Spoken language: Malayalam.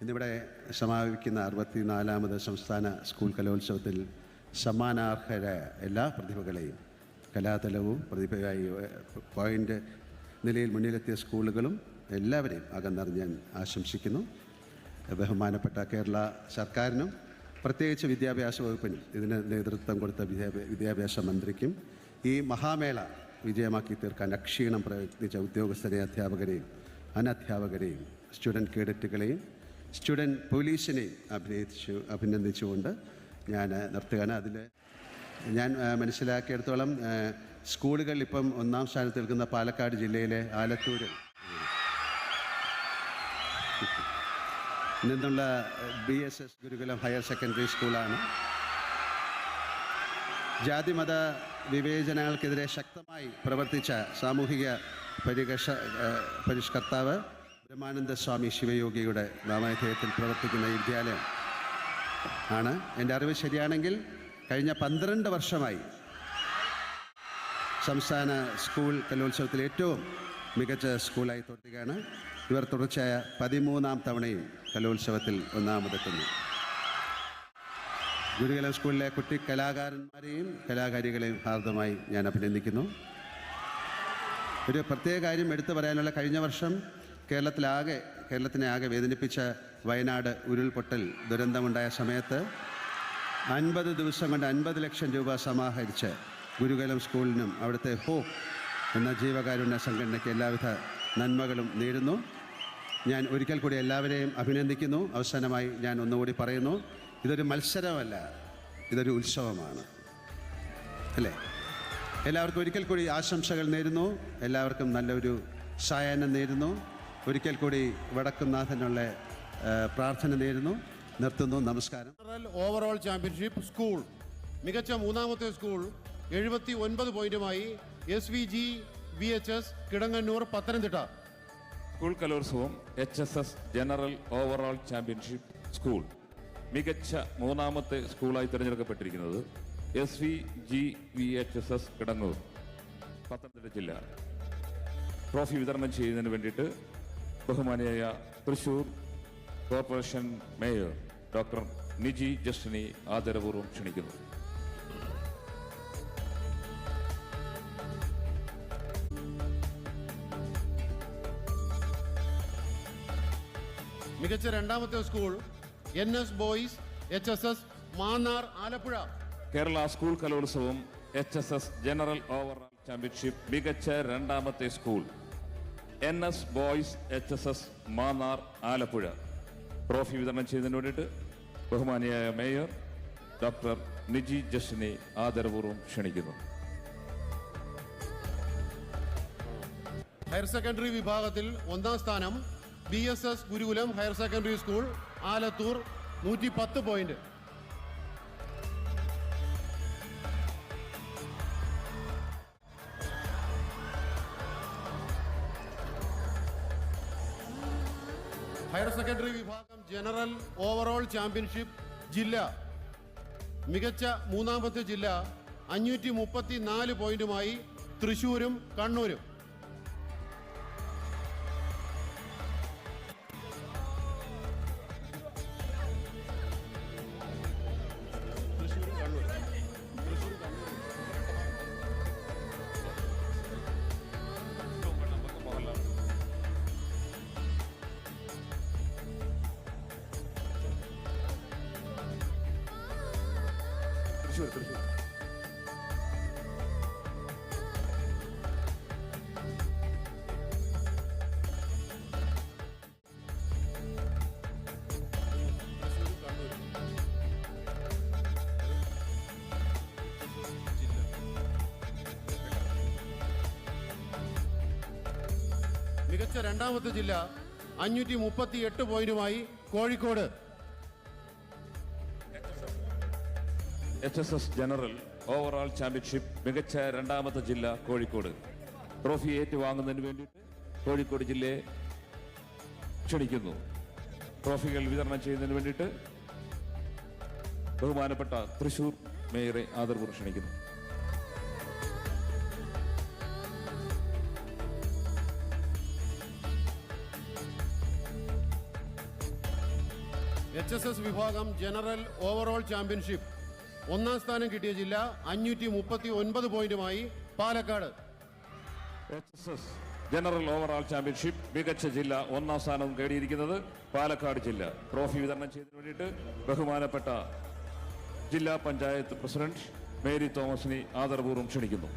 ഇന്നിവിടെ സമാപിക്കുന്ന അറുപത്തിനാലാമത് സംസ്ഥാന സ്കൂൾ കലോത്സവത്തിൽ സമ്മാനാർഹരായ എല്ലാ പ്രതിഭകളെയും കലാതലവും പ്രതിഭയായി പോയിന്റ് നിലയിൽ മുന്നിലെത്തിയ സ്കൂളുകളും എല്ലാവരെയും അകന്നറിഞ്ഞ് ഞാൻ ആശംസിക്കുന്നു. ബഹുമാനപ്പെട്ട കേരള സർക്കാരിനും പ്രത്യേകിച്ച് വിദ്യാഭ്യാസ വകുപ്പിനും ഇതിന് നേതൃത്വം കൊടുത്ത വിദ്യാഭ്യാ വിദ്യാഭ്യാസ മന്ത്രിക്കും ഈ മഹാമേള വിജയമാക്കി തീർക്കാൻ അക്ഷീണം പ്രയത്നിച്ച ഉദ്യോഗസ്ഥരെ അധ്യാപകരെയും അനധ്യാപകരെയും സ്റ്റുഡന്റ് കേഡറ്റുകളെയും സ്റ്റുഡന്റ് പോലീസിനെ അഭിനയിച്ചു അഭിനന്ദിച്ചുകൊണ്ട് ഞാൻ നിർത്തുകയാണ്. അതിൽ ഞാൻ മനസ്സിലാക്കിയെടുത്തോളം സ്കൂളുകൾ ഇപ്പം ഒന്നാം സ്ഥാനത്ത് നിൽക്കുന്ന പാലക്കാട് ജില്ലയിലെ ആലത്തൂർ നിന്നുള്ള B S S Gurukulam higher secondary സ്കൂളാണ്. ജാതിമത വിവേചനങ്ങൾക്കെതിരെ ശക്തമായി പ്രവർത്തിച്ച സാമൂഹിക പരികർഷ പരിഷ്കർത്താവ് ബ്രഹ്മാനന്ദ സ്വാമി ശിവയോഗിയുടെ നാമധേയത്തിൽ പ്രവർത്തിക്കുന്ന വിദ്യാലയം ആണ്. എന്റെ അറിവ് ശരിയാണെങ്കിൽ കഴിഞ്ഞ പന്ത്രണ്ട് വർഷമായി സംസ്ഥാന സ്കൂൾ കലോത്സവത്തിൽ ഏറ്റവും മികച്ച സ്കൂളായി തുടരുകയാണ് ഇവർ തുടർച്ചയായ പതിമൂന്നാം തവണയും കലോത്സവത്തിൽ ഒന്നാമതെത്തുന്നു. ഗുരുകലം സ്കൂളിലെ കുട്ടി കലാകാരന്മാരെയും കലാകാരികളെയും ഹാർദമായി ഞാൻ അഭിനന്ദിക്കുന്നു. ഒരു പ്രത്യേക കാര്യം എടുത്തു പറയാനുള്ള കഴിഞ്ഞ വർഷം കേരളത്തിലാകെ കേരളത്തിനെ ആകെ വേദനിപ്പിച്ച വയനാട് ഉരുൾപൊട്ടൽ ദുരന്തമുണ്ടായ സമയത്ത് അൻപത് ദിവസം കൊണ്ട് അൻപത് ലക്ഷം രൂപ സമാഹരിച്ച് ഗുരുകുലം സ്കൂളിനും അവിടുത്തെ ഹോ എന്ന ജീവകാരുണ്യ സംഘടനയ്ക്ക് എല്ലാവിധ നന്മകളും നേരുന്നു. ഞാൻ ഒരിക്കൽ കൂടി എല്ലാവരെയും അഭിനന്ദിക്കുന്നു. അവസാനമായി ഞാൻ ഒന്നുകൂടി പറയുന്നു. ഇതൊരു മത്സരമല്ല ഇതൊരു ഉത്സവമാണ്. അല്ലേ? എല്ലാവർക്കും ഒരിക്കൽ കൂടി ആശംസകൾ നേരുന്നു. എല്ലാവർക്കും നല്ലൊരു സായാഹ്നം നേരുന്നു. ഒരിക്കൽ കൂടി വടക്കുന്നാഥനുള്ള പ്രാർത്ഥന നേരുന്നു. നിർത്തുന്നു. നമസ്കാരം. ഓവറോൾ ചാമ്പ്യൻഷിപ്പ് സ്കൂൾ മികച്ച മൂന്നാമത്തെ സ്കൂൾ എഴുപത്തി ഒൻപത് പോയിന്റുമായി S V G V H S Kidangannur Pathanamthitta. School Kalolsavam H S S general overall championship school മികച്ച മൂന്നാമത്തെ സ്കൂളായി തിരഞ്ഞെടുക്കപ്പെട്ടിരിക്കുന്നത് S V G V H S S Kidangoor Pathanamthitta ജില്ല. ട്രോഫി വിതരണം ചെയ്യുന്നതിന് വേണ്ടിയിട്ട് ബഹുമാനിയായ Thrissur corporation mayor doctor Niji ജസ്റ്റിനെ ആദരപൂർവം ക്ഷണിക്കുന്നു. മികച്ച രണ്ടാമത്തെ school N S boys H S S Mannar Alappuzha. Kerala school Kalolsavam H S S general overall championship മികച്ച രണ്ടാമത്തെ school. N S boys H S S Mannar Alappuzha trophy വിതരണം ചെയ്യുന്നതിന് വേണ്ടിയിട്ട് ബഹുമാനിയായ മേയർ ഡോക്ടർ നിജി ജസ്റ്റിനെ ആദരപൂർവം ക്ഷണിക്കുന്നു. ഹയർ സെക്കൻഡറി വിഭാഗത്തിൽ ഒന്നാം സ്ഥാനം B S S Gurukulam higher secondary school Alathur നൂറ്റി പത്ത് പോയിന്റ്. ഹയർ സെക്കൻഡറി വിഭാഗം ജനറൽ ഓവറോൾ ചാമ്പ്യൻഷിപ്പ് ജില്ല. മികച്ച മൂന്നാമത്തെ ജില്ല അഞ്ഞൂറ്റി മുപ്പത്തി നാല് പോയിന്റുമായി തൃശൂരും കണ്ണൂരും. തൃശ്ശൂർ തൃശ്ശൂർ മികച്ച രണ്ടാമത്തെ ജില്ല അഞ്ഞൂറ്റി മുപ്പത്തി എട്ട് പോയിന്റുമായി Kozhikode. H S S general overall championship മികച്ച രണ്ടാമത്തെ ജില്ല കോഴിക്കോട്. ട്രോഫി ഏറ്റുവാങ്ങുന്നതിന് വേണ്ടിയിട്ട് കോഴിക്കോട് ജില്ലയെ ക്ഷണിക്കുന്നു. ട്രോഫികൾ വിതരണം ചെയ്യുന്നതിന് വേണ്ടിയിട്ട് ബഹുമാനപ്പെട്ട തൃശൂർ മേയറെ ആദർവ് ക്ഷണിക്കുന്നു. എച്ച് എസ് എസ് വിഭാഗം ജനറൽ ഓവറോൾ ചാമ്പ്യൻഷിപ്പ് ഒന്നാം സ്ഥാനം കിട്ടിയ ജില്ല അഞ്ഞൂറ്റി മുപ്പത്തി ഒൻപത് പോയിന്റുമായി പാലക്കാട്. ജനറൽ ഓവറോൾ ചാമ്പ്യൻഷിപ്പ് മികച്ച ജില്ല ഒന്നാം സ്ഥാനവും നേടിയിരിക്കുന്നത് പാലക്കാട് ജില്ല. ട്രോഫി വിതരണം ചെയ്തതിനു വേണ്ടിയിട്ട് ബഹുമാനപ്പെട്ട ജില്ലാ പഞ്ചായത്ത് പ്രസിഡന്റ് മേരി തോമസിനെ ആദരപൂർവം ക്ഷണിക്കുന്നു.